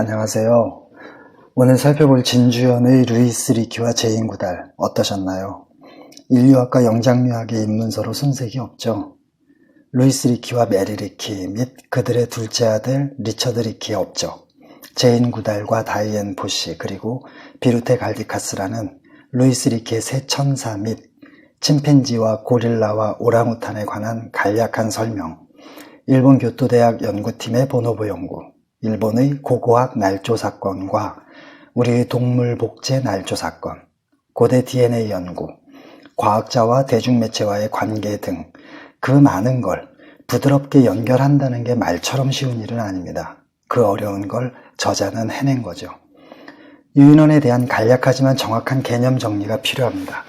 안녕하세요. 오늘 살펴볼 진주연의 루이스 리키와 제인 구달 어떠셨나요? 인류학과 영장류학의 입문서로 손색이 없죠. 루이스 리키와 메리 리키 및 그들의 둘째 아들 리처드 리키 없죠. 제인 구달과 다이앤 포시 그리고 비루테 갈디카스라는 루이스 리키의 새 천사 및 침팬지와 고릴라와 오랑우탄에 관한 간략한 설명 일본 교토대학 연구팀의 보노보 연구 일본의 고고학 날조 사건과 우리의 동물 복제 날조 사건 고대 DNA 연구 과학자와 대중매체와의 관계 등 그 많은 걸 부드럽게 연결한다는 게 말처럼 쉬운 일은 아닙니다. 그 어려운 걸 저자는 해낸 거죠. 유인원에 대한 간략하지만 정확한 개념 정리가 필요합니다.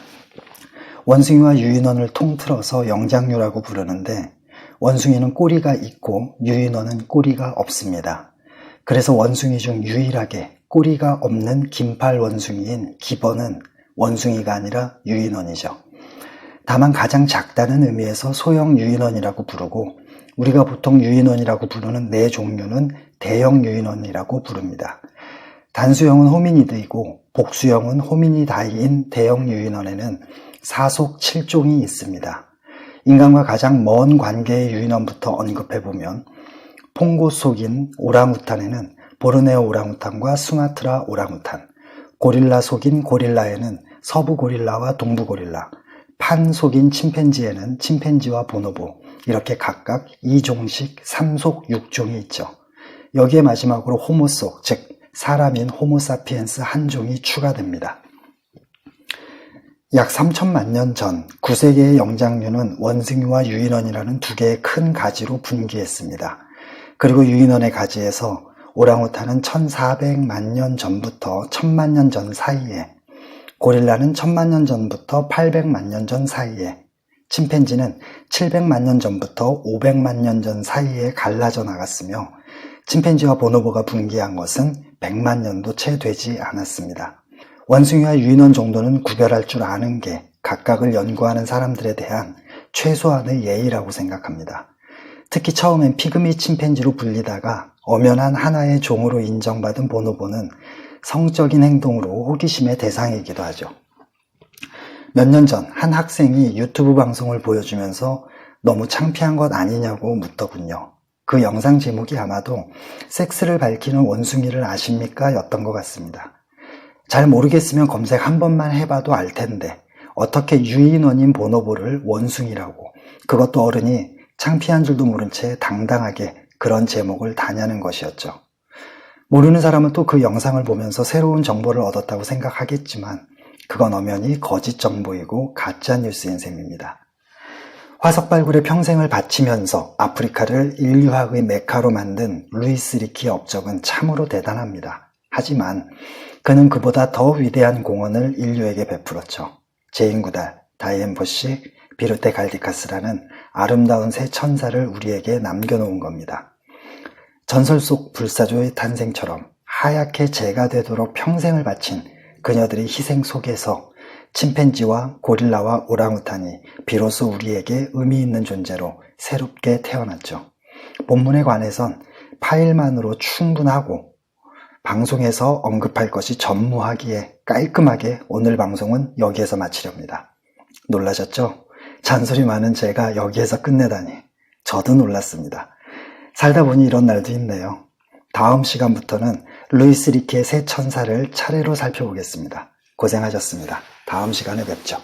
원숭이와 유인원을 통틀어서 영장류라고 부르는데 원숭이는 꼬리가 있고 유인원은 꼬리가 없습니다. 그래서 원숭이 중 유일하게 꼬리가 없는 긴팔 원숭이인 기번은 원숭이가 아니라 유인원이죠. 다만 가장 작다는 의미에서 소형 유인원이라고 부르고 우리가 보통 유인원이라고 부르는 네 종류는 대형 유인원이라고 부릅니다. 단수형은 호미니드이고 복수형은 호미니다이인 대형 유인원에는 사속 7종이 있습니다. 인간과 가장 먼 관계의 유인원부터 언급해보면 퐁고 속인 오랑우탄에는 보르네오 오랑우탄과 수마트라 오랑우탄, 고릴라 속인 고릴라에는 서부 고릴라와 동부 고릴라, 판 속인 침팬지에는 침팬지와 보노보 이렇게 각각 2종씩 3속 6종이 있죠. 여기에 마지막으로 호모 속 즉 사람인 호모사피엔스 한 종이 추가됩니다. 약 3천만 년 전 9세계의 영장류는 원숭이와 유인원이라는 두 개의 큰 가지로 분기했습니다. 그리고 유인원의 가지에서 오랑우탄은 1400만 년 전부터 1000만 년 전 사이에 고릴라는 1000만 년 전부터 800만 년 전 사이에 침팬지는 700만 년 전부터 500만 년 전 사이에 갈라져 나갔으며 침팬지와 보노보가 분기한 것은 100만 년도 채 되지 않았습니다. 원숭이와 유인원 정도는 구별할 줄 아는 게 각각을 연구하는 사람들에 대한 최소한의 예의라고 생각합니다. 특히 처음엔 피그미 침팬지로 불리다가 엄연한 하나의 종으로 인정받은 보노보는 성적인 행동으로 호기심의 대상이기도 하죠. 몇 년 전 한 학생이 유튜브 방송을 보여주면서 너무 창피한 것 아니냐고 묻더군요. 그 영상 제목이 아마도 섹스를 밝히는 원숭이를 아십니까? 였던 것 같습니다. 잘 모르겠으면 검색 한 번만 해봐도 알 텐데 어떻게 유인원인 보노보를 원숭이라고 그것도 어른이 창피한 줄도 모른 채 당당하게 그런 제목을 다냐는 것이었죠. 모르는 사람은 또 그 영상을 보면서 새로운 정보를 얻었다고 생각하겠지만 그건 엄연히 거짓 정보이고 가짜 뉴스인 셈입니다. 화석 발굴에 평생을 바치면서 아프리카를 인류학의 메카로 만든 루이스 리키의 업적은 참으로 대단합니다. 하지만 그는 그보다 더 위대한 공헌을 인류에게 베풀었죠. 제인구달, 다이앤 보시, 비르테 갈디카스라는 아름다운 새 천사를 우리에게 남겨놓은 겁니다. 전설 속 불사조의 탄생처럼 하얗게 재가 되도록 평생을 바친 그녀들의 희생 속에서 침팬지와 고릴라와 오랑우탄이 비로소 우리에게 의미 있는 존재로 새롭게 태어났죠. 본문에 관해선 파일만으로 충분하고 방송에서 언급할 것이 전무하기에 깔끔하게 오늘 방송은 여기에서 마치렵니다. 놀라셨죠? 잔소리 많은 제가 여기에서 끝내다니 저도 놀랐습니다. 살다 보니 이런 날도 있네요. 다음 시간부터는 루이스 리키의 새 천사를 차례로 살펴보겠습니다. 고생하셨습니다. 다음 시간에 뵙죠.